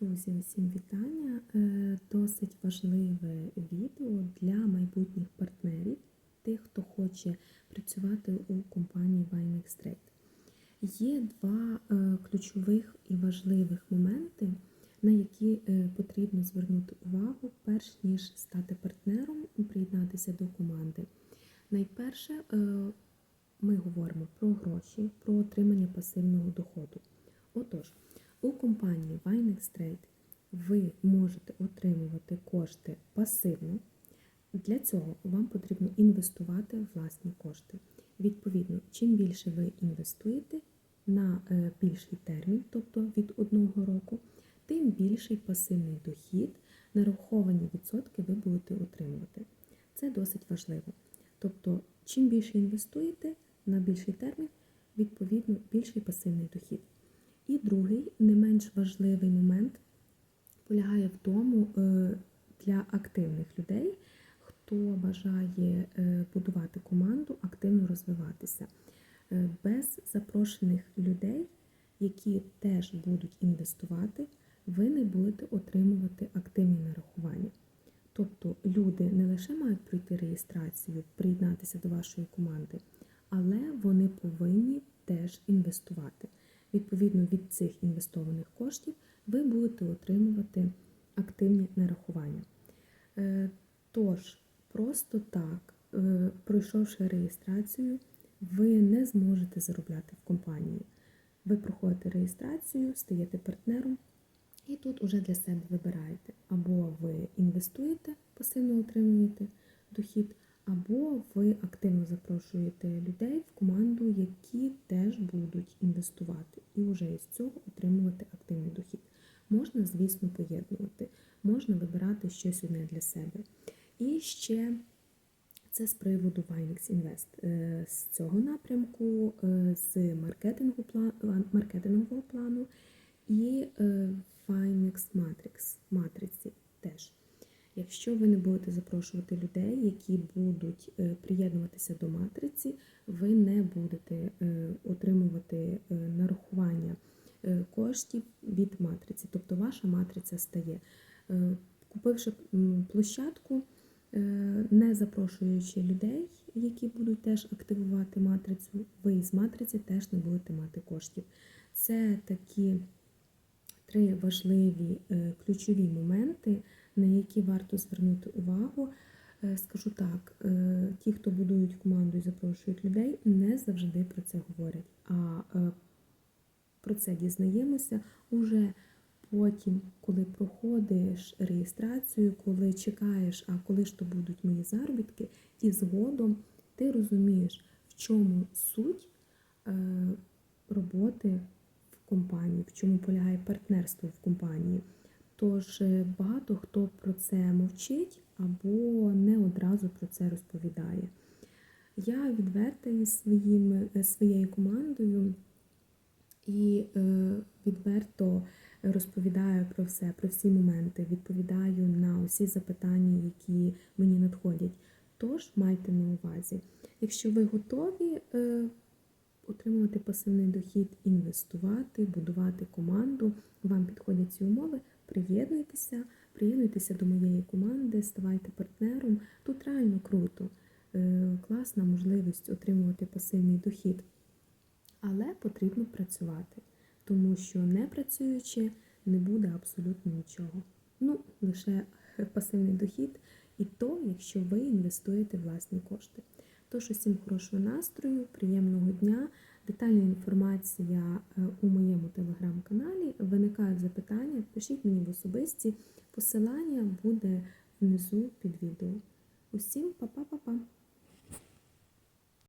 Друзі, усім вітання! Е, Досить важливе відео для майбутніх партнерів, тих, хто хоче працювати у компанії Vinex Trade. Є два е, ключових і важливих моменти, на які е, потрібно звернути увагу, перш ніж стати партнером і приєднатися до команди. Найперше, ми говоримо про гроші, про отримання пасивного доходу. Отож, у компанії Vinex Trade ви можете отримувати кошти пасивно. Для цього вам потрібно інвестувати власні кошти. Відповідно, чим більше ви інвестуєте на е, більший термін, тобто від одного року, тим більший пасивний дохід, нараховані відсотки ви будете отримувати. Це досить важливо. Тобто, чим більше інвестуєте на більший термін, відповідно більший пасивний дохід. Другий, не менш важливий момент полягає в тому е, для активних людей, хто бажає е, будувати команду, активно розвиватися. Е, Без запрошених людей, які теж будуть інвестувати, ви не будете отримувати активні нарахування. Тобто люди не лише мають пройти реєстрацію, приєднатися до вашої команди, але вони повинні теж інвестувати. Відповідно від цих інвестованих коштів ви будете отримувати активні нарахування. Е, Тож, просто так, е, пройшовши реєстрацію, ви не зможете заробляти в компанії. Ви проходите реєстрацію, стаєте партнером, і тут уже для себе вибираєте, або ви інвестуєте, пасивно отримуєте дохід, або ви активно запрошуєте людей в команду, які теж будуть інвестувати, і вже із цього отримувати активний дохід. Можна, звісно, поєднувати, можна вибирати щось одне для себе. І ще це з приводу Vinex Invest. Е, З цього напрямку, е, з маркетингового плану і е, Vinex Matrix, матриці теж. Якщо ви не будете запрошувати людей, які будуть е, приєднуватися до матриці, ви не будете е, отримувати е, нарахування коштів від матриці. Тобто ваша матриця стає. Купивши площадку, не запрошуючи людей, які будуть теж активувати матрицю, ви з матриці теж не будете мати коштів. Це такі три важливі ключові моменти, на які варто звернути увагу. Е, Скажу так, е, ті, хто будують команду і запрошують людей, не завжди про це говорять. А е, про це дізнаємося уже потім, коли проходиш реєстрацію, коли чекаєш, а коли ж то будуть мої заробітки, і згодом ти розумієш, в чому суть роботи в компанії, в чому полягає партнерство в компанії. Тож е, багато хто про це мовчить або не одразу про це розповідає. Я відверта із своїм, е, своєю командою і е, відверто розповідаю про все, про всі моменти, відповідаю на усі запитання, які мені надходять. Тож майте на увазі, якщо ви готові е, отримувати пасивний дохід, інвестувати, будувати команду, вам підходять ці умови, приєднуйтеся, приєднуйтеся до моєї команди, ставайте партнером. Тут реально круто, е, класна можливість отримувати пасивний дохід. Але потрібно працювати, тому що не працюючи, не буде абсолютно нічого. Ну, лише пасивний дохід, і то, якщо ви інвестуєте власні кошти. Тож усім хорошого настрою, приємного дня, детальна інформація е, у моєму телеграм-каналі. Виникають запитання, пишіть мені в особисті. Посилання буде внизу під відео. Усім па-па-па-па!